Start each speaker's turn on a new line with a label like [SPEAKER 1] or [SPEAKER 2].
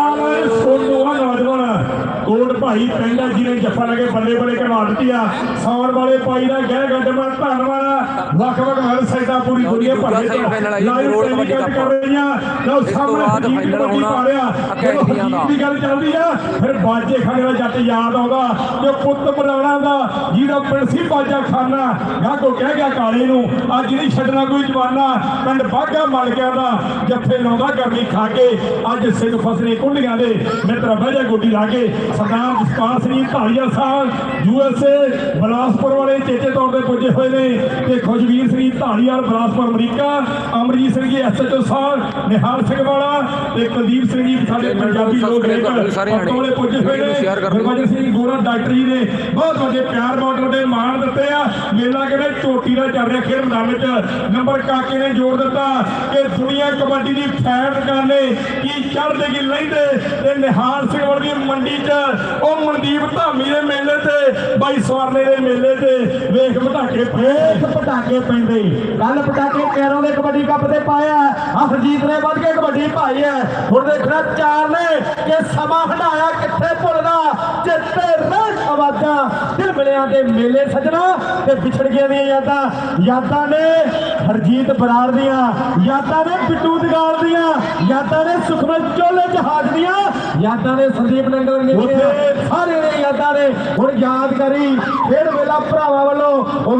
[SPEAKER 1] আমার শোনো ਕੋਟ ਭਾਈ ਪਹਿਲਾ ਜੀ ਨੇ ਜੱਫਾ ਲਗੇ ਬੱਲੇ ਬੱਲੇ ਕਰਵਾ ਦਿੱਤੀ ਆ। ਸੌਣ ਵਾਲੇ ਭਾਈ ਦਾ ਗਹਿ ਗੱਡਮਨ ਧੰਨਵਾਦ ਵੱਖ ਵੱਖ ਹਰ ਸਾਈਡਾਂ ਪੂਰੀ ਦੁਨੀਆ ਭਰ
[SPEAKER 2] ਜੀ,
[SPEAKER 1] ਲਾਈਵ ਟੈਲੀਕਾਸਟ। ਕਰ ਰਹੀਆਂ। ਲਓ
[SPEAKER 2] ਤੋਂ
[SPEAKER 1] ਸਾਹਮਣੇ
[SPEAKER 2] final
[SPEAKER 1] ਕਬੱਡੀ ਪਾ ਰਿਹਾ
[SPEAKER 2] ਅਕੈਡਮੀਆਂ ਦਾ।
[SPEAKER 1] ਦੀ ਗੱਲ ਚੱਲਦੀ ਆ ਫਿਰ ਬਾਜੇ ਖਾਨੇ ਦਾ ਜੱਟ ਯਾਦ ਆਉਂਦਾ। ਤੇ ਪੁੱਤ ਬਰਾਣਾ ਦਾ ਜਿਹਦਾ ਪਿੰਡ ਸੀ ਬਾਜਾ ਖਾਨਾ ਗਾਗੋ ਕਹਿ ਗਿਆ ਕਾਲੇ ਨੂੰ ਅੱਜ ਨਹੀਂ ਛੱਡਣਾ ਕੋਈ ਜਵਾਨਾ। ਪਿੰਡ ਬਾਗਾ ਮਲ ਗਿਆ ਦਾ ਜੱਫੇ ਲਾਉਂਦਾ ਗਰਮੀ ਖਾ ਕੇ। ਅੱਜ ਸਿੰਘ ਫਸਲੇ ਕੁੰਡੀਆਂ ਦੇ ਮਿੱਤਰ ਬਹਿਜਾ ਗੋਡੀ ਲਾ ਕੇ। ਸਰਦਾਰ ਜਸਪਾਲ ਸਿੰਘ ਢਾਲੀਆ ਸਾਹਿਬ ਯੂਐਸਏ ਬਲਾਸਪੁਰ ਵਾਲੇ ਚੇਚੇ ਤੌਰ ਤੇ ਪੁੱਜੇ ਹੋਏ ਨੇ ਤੇ ਖੁਸ਼ਵੀਰ ਸਿੰਘ ਢਾਲੀਵਾਲ ਬਲਾਸਪੁਰ ਅਮਰੀਕਾ ਅਮਰਜੀਤ ਸਿੰਘ ਜੀ ਐਸਐਚਓ ਸਾਹਿਬ ਨਿਹਾਲ ਸਿੰਘ ਵਾਲਾ ਤੇ ਕੁਲਦੀਪ ਸਿੰਘ ਜੀ ਸਾਡੇ ਪੰਜਾਬੀ ਲੋਕ
[SPEAKER 2] ਜਾਣੇ।
[SPEAKER 1] ਕੋਲੇ ਪੁੱਜੇ ਹੋਏ
[SPEAKER 2] ਨੂੰ share
[SPEAKER 1] ਨੇ
[SPEAKER 2] ਕਰ ਦਿਓ।
[SPEAKER 1] ਗੁਰਬਚਨ ਸਿੰਘ ਗੋਰਾ ਡਾਕਟਰ ਜੀ ਨੇ ਬਹੁਤ ਵੱਡੇ ਪਿਆਰ ਬਾਰਡਰ ਦੇ ਮਾਣ ਦਿੱਤੇ ਆ ਮੇਲਾ ਕਹਿੰਦੇ ਚੋਟੀ ਦਾ ਚੱਲ ਰਿਹਾ ਖੇਡ ਮੈਦਾਨ ਵਿੱਚ ਨੰਬਰ ਕਾਕੇ ਨੇ ਜੋੜ ਦਿੱਤਾ ਕਿ ਦੁਨੀਆ ਕਬੱਡੀ ਦੀ ਫੈਨ ਕਰਨੇ ਕੀ ਚੜ੍ਹਦੇ ਕੀ ਲੈਂਦੇ ਤੇ ਨਿਹਾਲ ਸਿੰਘ ਵਰਗੀ ਮੰਡੀ 'ਚ ਉਹ ਧਾਮੀ ਦੇ ਮੇਲੇ ਤੇ, ਬਾਈ ਸਵਰਨੇ ਦੇ ਮੇਲੇ ਤੇ ਵੇਖ ਪਟਾਕੇ
[SPEAKER 3] ਵੇਖ ਪਟਾਕੇ ਪੈਂਦੇ। ਕੱਲ ਪਟਾਕੇ ਕੈਰੋਂ ਦੇ ਕਬੱਡੀ ਕੱਪ ਤੇ ਪਾਇਆ। ਹਰਜੀਤ ਨੇ ਵੱਧ ਕੇ ਕਬੱਡੀ ਪਾਈ ਹੈ। ਹੁਣ ਦੇਖਣਾ ਚਾਰ ਨੇ ਕਿ ਸਮਾਂ ਹਟਾਇਆ ਰਹਿ ਆਵਾਜ਼ਾਂ ਦਿਲ ਮਿਲਿਆਂ ਦੇ ਮੇਲੇ ਸਜਣਾ ਤੇ ਵਿਛੜ ਗਈਆਂ ਦੀਆਂ ਯਾਦਾਂ। ਯਾਦਾਂ ਨੇ ਹਰਜੀਤ ਬਰਾੜ ਦੀਆਂ ਯਾਦਾਂ ਨੇ ਬਿੱਟੂ ਦਗਾਲ ਦੀਆਂ ਯਾਦਾਂ ਨੇ ਸੁਖਮਨ ਚੋਲੇ ਜਹਾਜ਼ ਦੀਆਂ ਯਾਦਾਂ ਨੇ ਸੰਦੀਪ ਨੰਗਲ ਨੇ ਸਾਰੇ ਨੇ ਯਾਦਾਂ ਨੇ। ਹੁਣ ਯਾਦ ਕਰੀ ਫਿਰ ਵੇਲਾ ਭਰਾਵਾਂ ਵੱਲੋਂ ਉਹ